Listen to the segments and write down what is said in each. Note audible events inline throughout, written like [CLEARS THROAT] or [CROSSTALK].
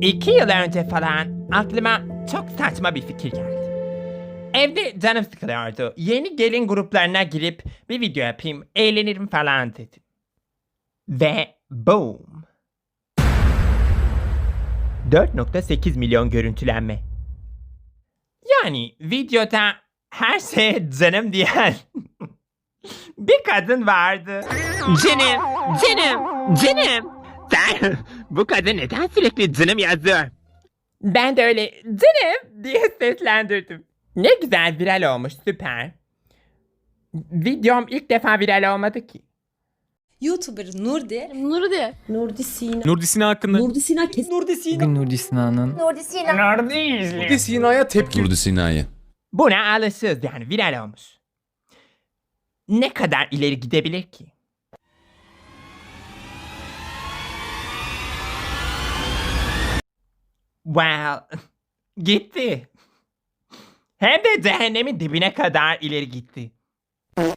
İki yıl önce falan aklıma çok saçma bir fikir geldi. Evde canım sıkılıyordu. Yeni gelin gruplarına girip bir video yapayım, eğlenirim falan dedim. Ve boom. 4.8 milyon görüntülenme. Yani videoda her şeye canım diyen [LAUGHS] bir kadın vardı. Canım, canım, canım. Sen bu kadın neden sürekli canım yazıyor? Ben de öyle canım diye seslendirdim. Ne güzel viral olmuş süper. Videom ilk defa viral olmadı ki. YouTuber Nurdi. Nurdi. Nurdi Sina. Nurdi Sina hakkında. Nurdi Sina kesin. Nurdi Sina. Bugün Nurdi Sina'nın Nurdi Sina'ya tepki Nurdi Sina'yı. Buna alışığız yani viral olmuş. Ne kadar ileri gidebilir ki? Well, gitti. Hem de cehennemin dibine kadar ileri gitti.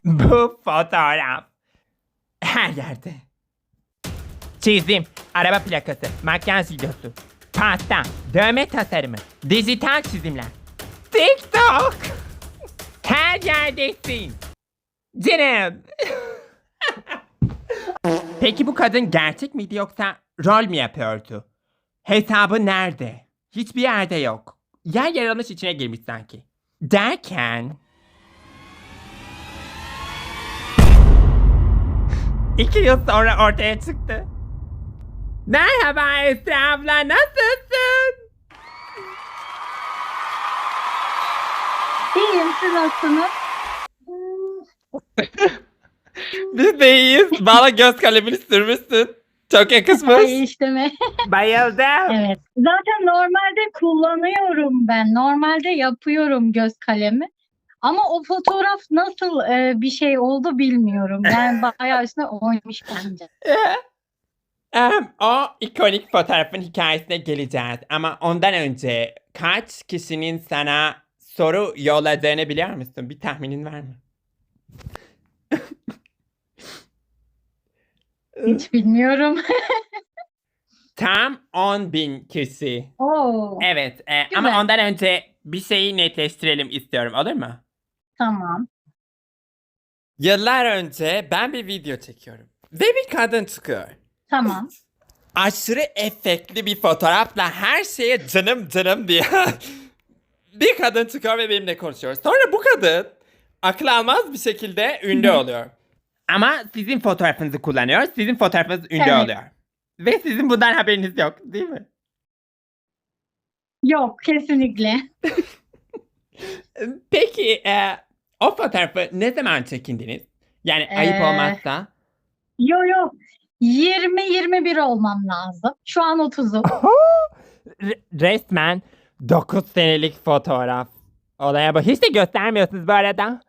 Bu fotoğraf her yerde. Çizim, araba plakası, makyaj videosu, pasta, dövme tasarımı, dijital çizimler, TikTok. Her yerdesin. Canım. [LAUGHS] Peki bu kadın gerçek miydi yoksa rol mü yapıyordu? Hesabı nerede? Hiçbir yerde yok. Yer yaranış içine girmiş sanki. Derken... [LAUGHS] İki yıl sonra ortaya çıktı. Merhaba Esra abla nasılsın? İyiyim siz nasılsınız? [LAUGHS] Biz de iyiyiz. Bana göz kalemini sürmüşsün. Çok yakışmış. İyi işte mi? [LAUGHS] Bayıldım. evet. Zaten normalde kullanıyorum ben. Normalde yapıyorum göz kalemi. Ama o fotoğraf nasıl e, bir şey oldu bilmiyorum. Yani [LAUGHS] bayağı üstüne oymuş bence. Em, o ikonik fotoğrafın hikayesine geleceğiz. Ama ondan önce kaç kişinin sana soru yolladığını biliyor musun? Bir tahminin var mı? Hiç bilmiyorum. [LAUGHS] Tam 10 bin kişi. Oo, Evet e, Güzel. ama ondan önce bir şeyi netleştirelim istiyorum olur mu? tamam. Yıllar önce ben bir video çekiyorum. Ve bir kadın çıkıyor. Tamam. [LAUGHS] aşırı efektli bir fotoğrafla her şeye canım canım diye [LAUGHS] bir kadın çıkıyor ve benimle konuşuyor. Sonra bu kadın akıl almaz bir şekilde ünlü oluyor. Ama sizin fotoğrafınızı kullanıyor, sizin fotoğrafınız ünlü Evet. oluyor. Ve sizin bundan haberiniz yok değil mi? Yok kesinlikle. [LAUGHS] Peki e, o fotoğrafı ne zaman çekindiniz? Yani ayıp Ee, olmazsa. Yo yo. 20-21 olmam lazım. Şu an 30'um. [LAUGHS] Re- resmen 9 senelik fotoğraf. Olaya bak. Hiç de göstermiyorsunuz bu arada.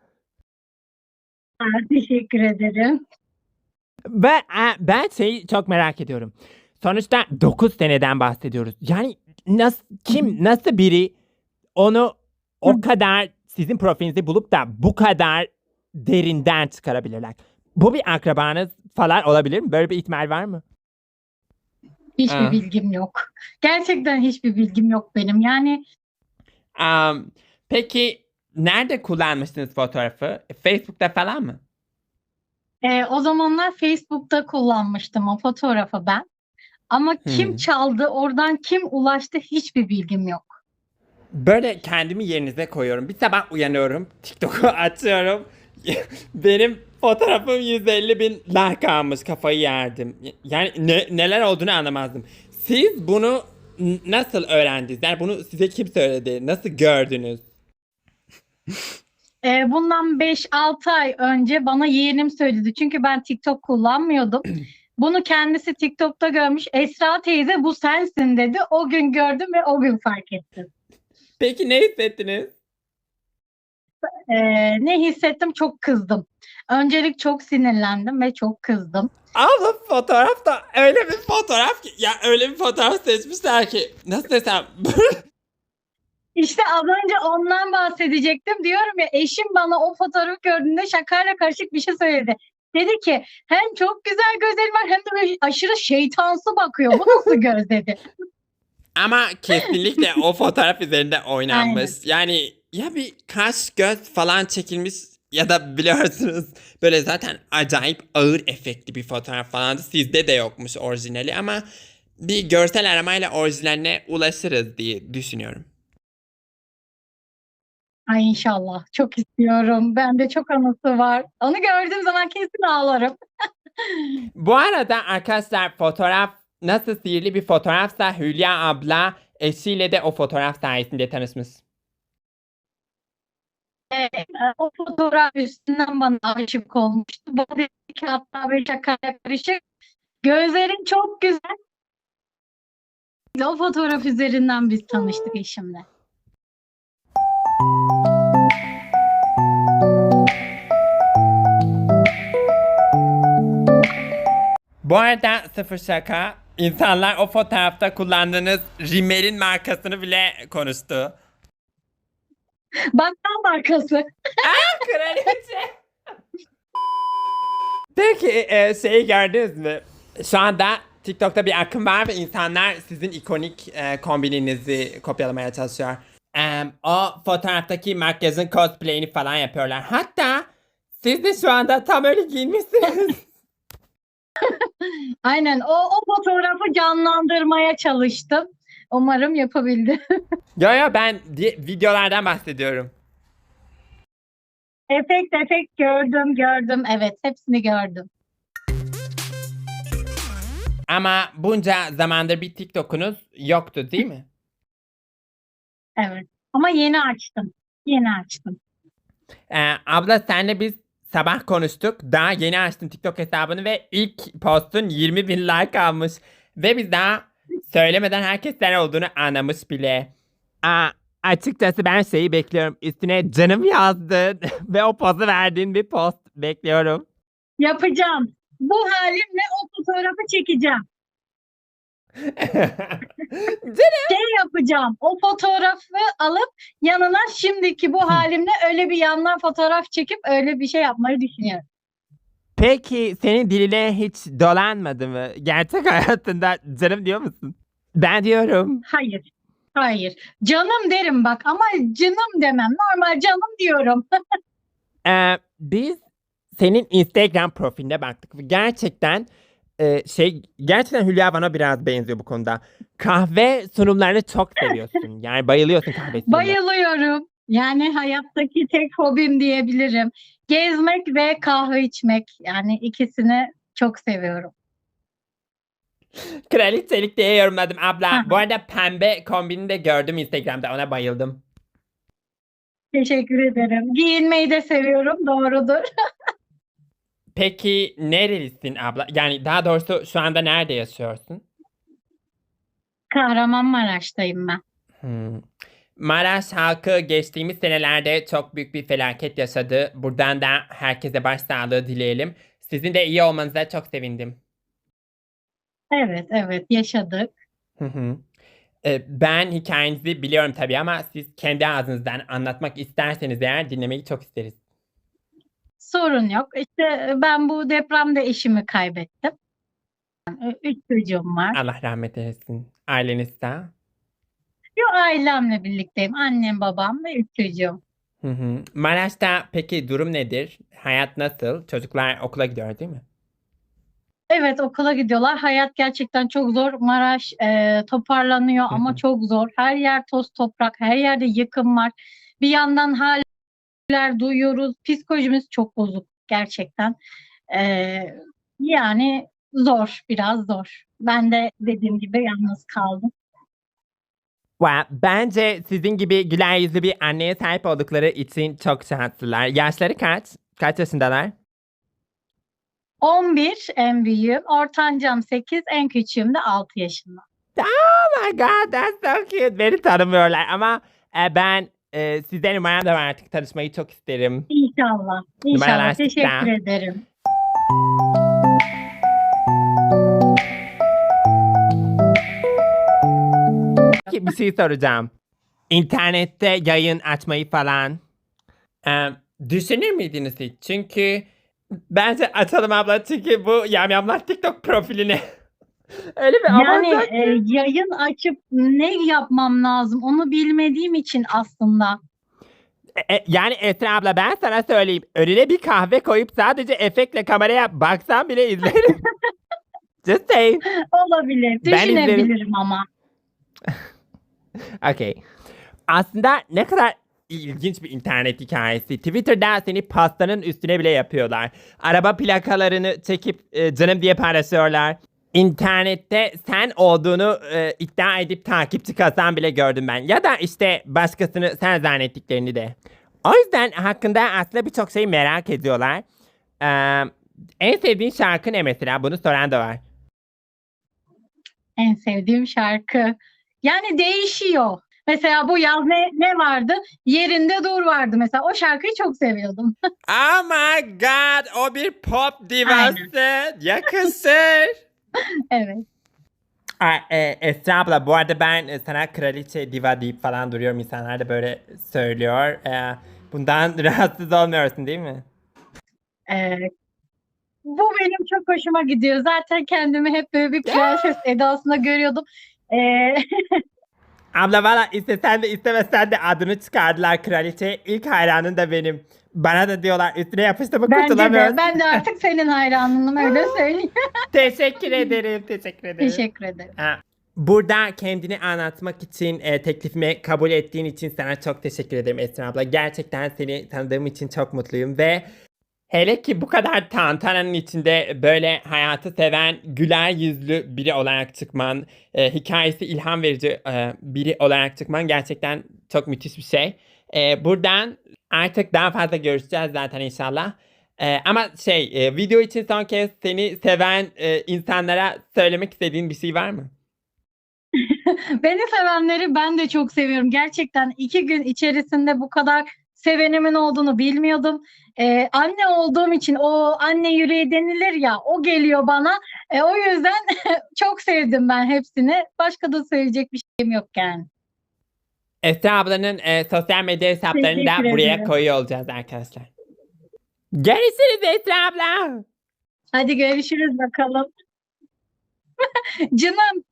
Teşekkür ederim. Ben, ben şeyi çok merak ediyorum. Sonuçta 9 seneden bahsediyoruz. Yani nasıl kim nasıl biri onu o kadar sizin profilinizi bulup da bu kadar derinden çıkarabilirler. Bu bir akrabanız falan olabilir mi? Böyle bir ihtimal var mı? Hiçbir Ha. bilgim yok. Gerçekten hiçbir bilgim yok benim. Yani Am, peki nerede kullanmışsınız fotoğrafı? Facebook'ta falan mı? e, o zamanlar Facebook'ta kullanmıştım o fotoğrafı ben. Ama kim Hmm. çaldı, oradan kim ulaştı hiçbir bilgim yok. Böyle kendimi yerinize koyuyorum. Bir sabah uyanıyorum. TikTok'u [LAUGHS] açıyorum. [LAUGHS] Benim fotoğrafım 150 bin like almış. Kafayı yerdim. Yani ne- neler olduğunu anlamazdım. Siz bunu nasıl öğrendiniz? Yani bunu size kim söyledi? Nasıl gördünüz? [LAUGHS] E, bundan 5-6 ay önce bana yeğenim söyledi. Çünkü ben TikTok kullanmıyordum. [CLEARS THROAT] Bunu kendisi TikTok'ta görmüş. Esra teyze bu sensin dedi. O gün gördüm ve o gün fark ettim. Peki ne hissettiniz? E, ne hissettim? Çok kızdım. Öncelik çok sinirlendim ve çok kızdım. Abla fotoğraf da öyle bir fotoğraf ki ya öyle bir fotoğraf seçmişler ki nasıl desem [LAUGHS] İşte az önce ondan bahsedecektim. Diyorum ya eşim bana o fotoğrafı gördüğünde şakayla karışık bir şey söyledi. Dedi ki hem çok güzel gözleri var hem de böyle aşırı şeytansı bakıyor. Bu nasıl [LAUGHS] göz dedi. Ama kesinlikle o fotoğraf üzerinde oynanmış. Yani ya bir kaş göz falan çekilmiş ya da biliyorsunuz böyle zaten acayip ağır efektli bir fotoğraf falandı. Sizde de yokmuş orijinali ama bir görsel aramayla orijinaline ulaşırız diye düşünüyorum. Ay inşallah. Çok istiyorum. Bende çok anısı var. Onu gördüğüm zaman kesin ağlarım. [LAUGHS] Bu arada arkadaşlar fotoğraf nasıl sihirli bir fotoğrafsa Hülya abla eşiyle de o fotoğraf sayesinde tanışmış. Ee, o fotoğraf üstünden bana aşık olmuştu. Bana dedi ki hatta bir şakaya karışık. Gözlerin çok güzel. O fotoğraf üzerinden biz tanıştık eşimle. Bu arada sıfır şaka insanlar o fotoğrafta kullandığınız Rimmel'in markasını bile konuştu. Bakkal markası. [LAUGHS] Kraliçe. Peki e, şeyi gördünüz mü? Şu anda TikTok'ta bir akım var ve insanlar sizin ikonik e, kombininizi kopyalamaya çalışıyor. O fotoğraftaki makyajın cosplay'ini falan yapıyorlar. Hatta siz de şu anda tam öyle giyinmişsiniz. [LAUGHS] Aynen o, o fotoğrafı canlandırmaya çalıştım. Umarım yapabildim. yo yo ben di- videolardan bahsediyorum. efekt efekt gördüm gördüm. Evet hepsini gördüm. Ama bunca zamandır bir TikTok'unuz yoktu değil mi? Evet. Ama yeni açtım. Yeni açtım. Ee, abla senle biz sabah konuştuk. Daha yeni açtım TikTok hesabını ve ilk postun 20 bin like almış. Ve biz daha söylemeden herkes sen olduğunu anlamış bile. Aa, açıkçası ben şeyi bekliyorum. Üstüne canım yazdın [LAUGHS] ve o pozu verdiğin bir post bekliyorum. Yapacağım. Bu halimle o fotoğrafı çekeceğim. Şey yapacağım. O fotoğrafı alıp yanına şimdiki bu halimle öyle bir yandan fotoğraf çekip öyle bir şey yapmayı düşünüyorum. Peki senin diline hiç dolanmadı mı? Gerçek [LAUGHS] hayatında canım diyor musun? Ben diyorum. Hayır. Hayır. Canım derim bak ama canım demem. Normal canım diyorum. [LAUGHS] Ee, biz senin Instagram profiline baktık ve gerçekten e, şey gerçekten Hülya bana biraz benziyor bu konuda. Kahve sunumlarını çok [LAUGHS] seviyorsun. Yani bayılıyorsun kahve sunumlarına. Bayılıyorum. Yani hayattaki tek hobim diyebilirim. Gezmek ve kahve içmek. Yani ikisini çok seviyorum. Kraliçelik diye yorumladım abla. Bu arada pembe kombini de gördüm Instagram'da ona bayıldım. Teşekkür ederim. Giyinmeyi de seviyorum. Doğrudur. [LAUGHS] Peki nerelisin abla? Yani daha doğrusu şu anda nerede yaşıyorsun? Kahramanmaraş'tayım ben. Hmm. Maraş halkı geçtiğimiz senelerde çok büyük bir felaket yaşadı. Buradan da herkese başsağlığı dileyelim. Sizin de iyi olmanıza çok sevindim. Evet, evet yaşadık. Hı hı. Ee, ben hikayenizi biliyorum tabii ama siz kendi ağzınızdan anlatmak isterseniz eğer dinlemeyi çok isteriz. Sorun yok. İşte ben bu depremde eşimi kaybettim. Üç çocuğum var. Allah rahmet eylesin. Aileniz sağ. Yo, ailemle birlikteyim. Annem, babam ve üç çocuğum. Hı hı. Maraş'ta peki durum nedir? Hayat nasıl? Çocuklar okula gidiyor değil mi? Evet okula gidiyorlar. Hayat gerçekten çok zor. Maraş e, toparlanıyor Hı ama hı. çok zor. Her yer toz toprak, her yerde yıkım var. Bir yandan haller duyuyoruz. Psikolojimiz çok bozuk gerçekten. E, yani zor, biraz zor. Ben de dediğim gibi yalnız kaldım. Bence sizin gibi güler yüzlü bir anneye sahip oldukları için çok şanslılar. Yaşları kaç? Kaç yaşındalar? 11 en büyüğüm, ortancam 8, en küçüğüm de 6 yaşında. Oh my god that's so cute. Beni tanımıyorlar ama e, ben e, size numaram da var artık tanışmayı çok isterim. İnşallah. Numaralar İnşallah. Teşekkür sizden. ederim. Peki bir şey soracağım. İnternette yayın açmayı falan e, düşünür müydünüz hiç? Çünkü bence açalım abla çünkü bu yamyamlar TikTok profiline [LAUGHS] Öyle bir Yani e, yayın açıp ne yapmam lazım onu bilmediğim için aslında. E, yani Esra abla ben sana söyleyeyim. Önüne bir kahve koyup sadece efektle kameraya baksan bile izlerim. [LAUGHS] Just saying. Olabilir. Ben izlerim. Düşünebilirim ama. [LAUGHS] Okay. Aslında ne kadar ilginç bir internet hikayesi. Twitter'da seni pastanın üstüne bile yapıyorlar. Araba plakalarını çekip e, canım diye paylaşıyorlar. İnternette sen olduğunu e, iddia edip takipçi kasan bile gördüm ben. Ya da işte başkasını sen zannettiklerini de. O yüzden hakkında aslında birçok şeyi merak ediyorlar. Ee, en sevdiğin şarkı ne mesela? Bunu soran da var. En sevdiğim şarkı. Yani değişiyor. Mesela bu yaz ne, ne vardı? Yerinde dur vardı mesela. O şarkıyı çok seviyordum. Oh my god o bir pop divası. Yakışır. Evet. Aa, e, Esra abla bu arada ben e, sana kraliçe diva deyip falan duruyorum. İnsanlar da böyle söylüyor. E, bundan [LAUGHS] rahatsız olmuyorsun değil mi? Ee, bu benim çok hoşuma gidiyor. Zaten kendimi hep böyle bir prenses edasında görüyordum. Ee, [LAUGHS] Abla valla istesen de istemesen de adını çıkardılar kraliçe. İlk hayranın da benim. Bana da diyorlar üstüne yapıştı mı bence de, kurtulamıyorsun. ben de artık senin hayranınım öyle [LAUGHS] söyleyeyim. Teşekkür ederim. Teşekkür ederim. Teşekkür ederim. Ha, Burada kendini anlatmak için e, teklifimi kabul ettiğin için sana çok teşekkür ederim Esra abla. Gerçekten seni tanıdığım için çok mutluyum ve hele ki bu kadar tantananın içinde böyle hayatı seven, güler yüzlü biri olarak çıkman, e, hikayesi ilham verici e, biri olarak çıkman gerçekten çok müthiş bir şey. E, buradan artık daha fazla görüşeceğiz zaten inşallah. E, ama şey e, video için son kez seni seven e, insanlara söylemek istediğin bir şey var mı? [LAUGHS] Beni sevenleri ben de çok seviyorum. Gerçekten iki gün içerisinde bu kadar sevenimin olduğunu bilmiyordum. Ee, anne olduğum için o anne yüreği denilir ya o geliyor bana. E, o yüzden [LAUGHS] çok sevdim ben hepsini. Başka da söyleyecek bir şeyim yok yani. Esra ablanın e, sosyal medya hesaplarını da buraya koyuyor olacağız arkadaşlar. Görüşürüz Esra abla. Hadi görüşürüz bakalım. [LAUGHS] Canım